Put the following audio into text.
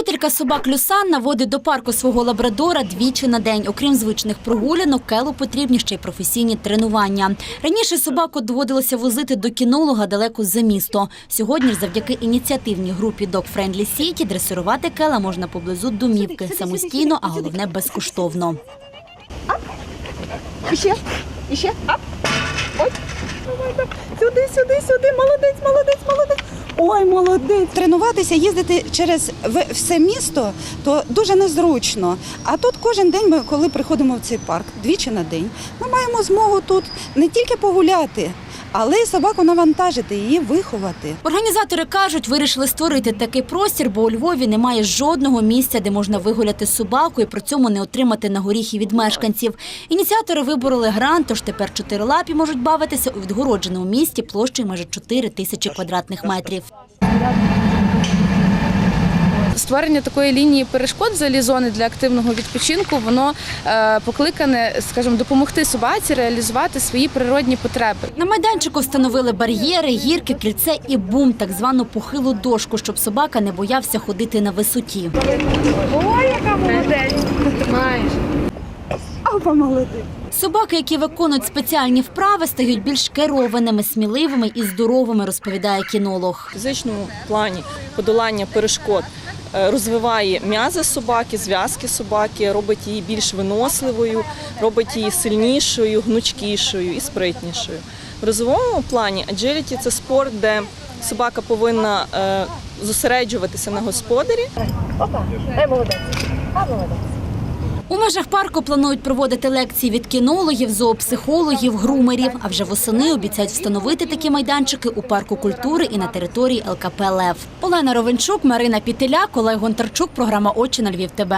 Любителька собак Люсанна водить до парку свого лабрадора двічі на день. Окрім звичних прогулянок, келу потрібні ще й професійні тренування. Раніше собаку доводилося возити до кінолога далеко за місто. Сьогодні ж завдяки ініціативній групі Dog Friendly City дресирувати кела можна поблизу домівки самостійно, а головне безкоштовно. Іще, іще, ап. Ой. Сюди, сюди, сюди. Молодець, молодець. Ой, молодець. Тренуватися, їздити через все місто, то дуже незручно. А тут кожен день ми, коли приходимо в цей парк, двічі на день, ми маємо змогу тут не тільки погуляти, але й собаку навантажити, її виховати. Організатори кажуть, вирішили створити такий простір, бо у Львові немає жодного місця, де можна вигуляти собаку і при цьому не отримати на горіхи від мешканців. Ініціатори вибороли грант, тож тепер чотирилапі можуть бавитися у відгородженому місті площею майже 4 тисячі квадратних метрів. Створення такої лінії перешкод взагалі зони для активного відпочинку воно е, покликане, скажімо, допомогти собаці реалізувати свої природні потреби. На майданчику встановили бар'єри, гірки, кільце і бум, так звану похилу дошку, щоб собака не боявся ходити на висоті. Апа, молодець. Собаки, які виконують спеціальні вправи, стають більш керованими, сміливими і здоровими, розповідає кінолог. В фізичному плані подолання перешкод розвиває м'язи собаки, зв'язки собаки, робить її більш виносливою, робить її сильнішою, гнучкішою і спритнішою. В розвивому плані agility це спорт, де собака повинна е, зосереджуватися на господарі Опа, ай, молодець. А, молодець. У межах парку планують проводити лекції від кінологів, зоопсихологів, грумерів. А вже восени обіцяють встановити такі майданчики у парку культури і на території ЛКП Лев. Олена Ровенчук, Марина Пітеляк, Олег Гонтарчук. Програма Очі на Львів. ТБ.